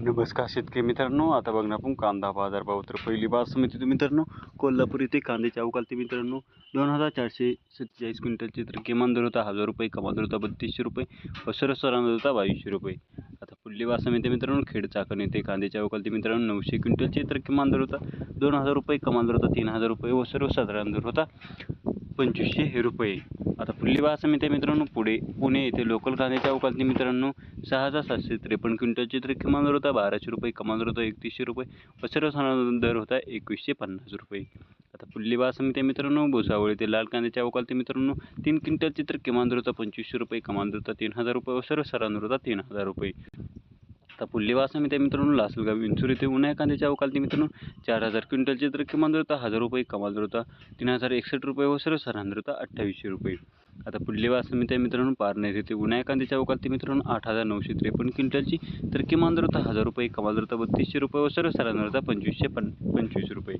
नमस्कार शेतकरी मित्रांनो आता बघणार आपण कांदा बाजार भाव तर पहिली बाजार समिती. मित्रांनो कोल्हापूर येथे कांद्याची अवकालती मित्रांनो दोन हजार चारशे सत्तेचाळीस क्विंटलचे तर किमान दर होता हजार रुपये कमाल दर होता बत्तीसशे रुपये व सर्वसाधारण दर होता बावीसशे रुपये. आता पुढली बाजार समिती मित्रांनो खेड चाकण येथे कांद्याच्या अवकालती मित्रांनो नऊशे क्विंटलचे तर किमान दर होता दोन हजार रुपये कमाल दर होता तीन हजार रुपये व सर्वसाधारण दर होता पंचवीसशे हे रुपये. आता पुढली बाजार समिती मित्रांनो. पुढे पुणे येथे लोकल कांद्याच्या अवकालती मित्रांनो सहा हजार सातशे त्रेपन्न क्विंटलची तर किमान दर होता बाराशे रुपये कमाल दर होता एकतीसशे रुपये व सर्वसाधारण दर होता एकवीसशे पन्नास रुपये. आता पुढली बाजार समिती मित्रांनो भुसावळ येथे लाल कांद्याच्या अवकालती मित्रांनो तीन क्विंटल तर किमान दर होता पंचवीसशे रुपये कमाल दर होता तीन हजार रुपये व सर्वसाधारण दर होता तीन हजार रुपये. आता पुढली त्या समिती मित्रांनो लासलगाव विंचूर येथे उन्हाळ्या कांद्याच्या अवकालती मित्रांनो. चार हजार क्विंटलची तर किमान दर होता हजार रुपये कमाल दर होता तीन हजार एकसष्ट रुपये व सर्वसाधारण दर होता अठ्ठावीसशे रुपये. आता पुढली बाजार समिती मित्रांनो पारनेर येथे उन्हाळ्या कांद्याच्या अवकालती मित्रांनो आठ हजार नऊशे त्रेपन्न क्विंटलची तर किमान दरता हजार रुपये कमाल दरता बत्तीसशे रुपये व सर्वसाधारण दरता पंचवीसशे पन पंचवीस रुपये.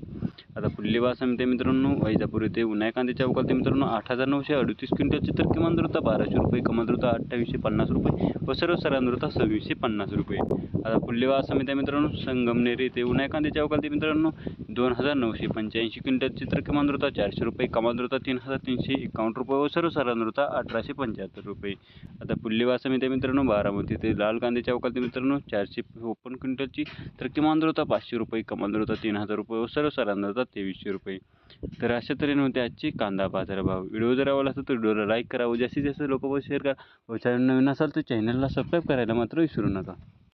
आता पुढली बाजार मित्रांनो वैजापूर येथे उन्हाळ्या कांद्याच्या अवकालती मित्रांनो आठ हजार नऊशे अडतीस क्विंटलची तर किमान दरता बाराशे रुपये कमाल दरता अठ्ठावीसशे पन्नास रुपये व सर्वसाधारण दरता सव्वीसशे पन्नास रुपये. आता पुढली बाजार मित्रांनो संगमनेर येथे उन्हाळ्या कांद्याच्या अवकालती मित्रांनो दोन हजार नऊशे पंच्याऐंशी क्विंटलची तर चारशे रुपये कमानृता तीन हजार तीनशे एकावन्न रुपये व सर्वसाधारण अठराशे पंच्याहत्तर रुपये. आता पुढली समिती मित्रांनो बारामती ते लाल कांद्याच्या अवकालती मित्रांनो चारशे ओपन क्विंटलची तर किमान होता पाचशे रुपये कमाल तीन हजार रुपये व सर्वसाधारणता होता तेवीसशे रुपये. तर अशा तऱ्हेने होते आजची कांदा बाजारभाव व्हिडिओ जर आवडला असेल तर व्हिडिओला लाईक करा व जास्तीत जास्त लोक शेअर करा. व चॅनल नवीन असाल तर चॅनलला सबस्क्राईब करायला मात्र विसरू नका.